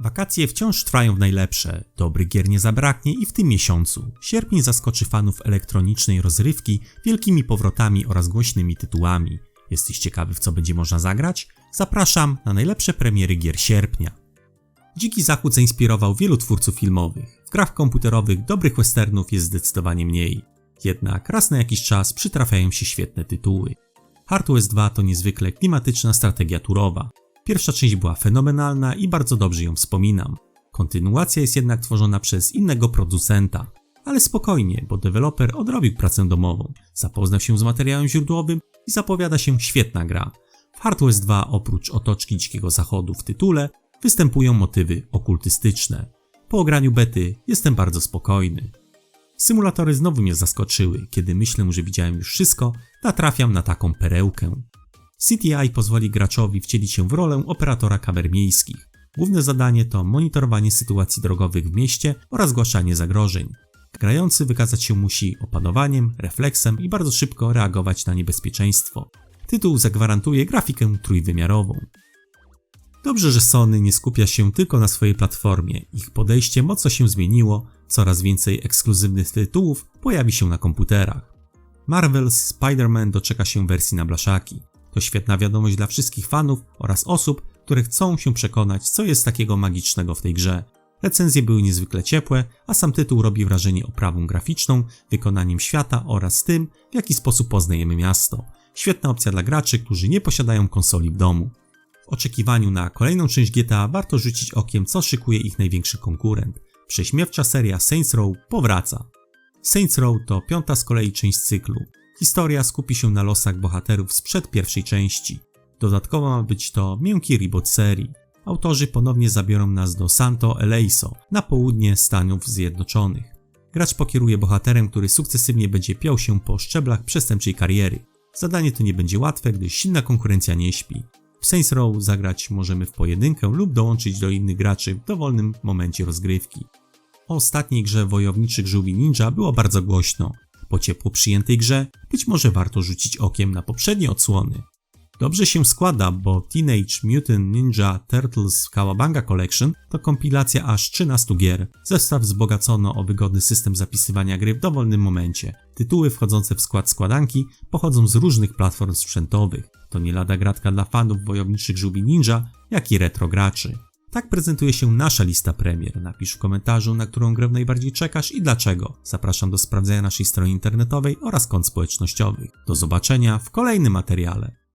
Wakacje wciąż trwają w najlepsze, dobrych gier nie zabraknie i w tym miesiącu. Sierpień zaskoczy fanów elektronicznej rozrywki wielkimi powrotami oraz głośnymi tytułami. Jesteś ciekawy w co będzie można zagrać? Zapraszam na najlepsze premiery gier sierpnia. Dziki Zachód zainspirował wielu twórców filmowych. W grach komputerowych dobrych westernów jest zdecydowanie mniej. Jednak raz na jakiś czas przytrafiają się świetne tytuły. Hard West 2 to niezwykle klimatyczna strategia turowa. Pierwsza część była fenomenalna i bardzo dobrze ją wspominam. Kontynuacja jest jednak tworzona przez innego producenta. Ale spokojnie, bo deweloper odrobił pracę domową, zapoznał się z materiałem źródłowym i zapowiada się świetna gra. W Hard West 2 oprócz otoczki Dzikiego Zachodu w tytule występują motywy okultystyczne. Po ograniu bety jestem bardzo spokojny. Symulatory znowu mnie zaskoczyły. Kiedy myślę, że widziałem już wszystko, natrafiam na taką perełkę. CTI pozwoli graczowi wcielić się w rolę operatora kamer miejskich. Główne zadanie to monitorowanie sytuacji drogowych w mieście oraz zgłaszanie zagrożeń. Grający wykazać się musi opanowaniem, refleksem i bardzo szybko reagować na niebezpieczeństwo. Tytuł zagwarantuje grafikę trójwymiarową. Dobrze, że Sony nie skupia się tylko na swojej platformie. Ich podejście mocno się zmieniło, coraz więcej ekskluzywnych tytułów pojawi się na komputerach. Marvel's Spider-Man doczeka się wersji na blaszaki. To świetna wiadomość dla wszystkich fanów oraz osób, które chcą się przekonać, co jest takiego magicznego w tej grze. Recenzje były niezwykle ciepłe, a sam tytuł robi wrażenie oprawą graficzną, wykonaniem świata oraz tym, w jaki sposób poznajemy miasto. Świetna opcja dla graczy, którzy nie posiadają konsoli w domu. W oczekiwaniu na kolejną część GTA warto rzucić okiem, co szykuje ich największy konkurent. Prześmiewcza seria Saints Row powraca. Saints Row to piąta z kolei część cyklu. Historia skupi się na losach bohaterów sprzed pierwszej części. Dodatkowo ma być to miękki reboot serii. Autorzy ponownie zabiorą nas do Santo Eleiso, na południe Stanów Zjednoczonych. Gracz pokieruje bohaterem, który sukcesywnie będzie piął się po szczeblach przestępczej kariery. Zadanie to nie będzie łatwe, gdyż silna konkurencja nie śpi. W Saints Row zagrać możemy w pojedynkę lub dołączyć do innych graczy w dowolnym momencie rozgrywki. O ostatniej grze wojowniczych żółwi ninja było bardzo głośno. Po ciepło przyjętej grze być może warto rzucić okiem na poprzednie odsłony. Dobrze się składa, bo Teenage Mutant Ninja Turtles Kawabanga Collection to kompilacja aż 13 gier. Zestaw wzbogacono o wygodny system zapisywania gry w dowolnym momencie. Tytuły wchodzące w skład składanki pochodzą z różnych platform sprzętowych. To nie lada gratka dla fanów wojowniczych żółwi ninja, jak i retro graczy. Tak prezentuje się nasza lista premier. Napisz w komentarzu, na którą grę najbardziej czekasz i dlaczego. Zapraszam do sprawdzenia naszej strony internetowej oraz kont społecznościowych. Do zobaczenia w kolejnym materiale.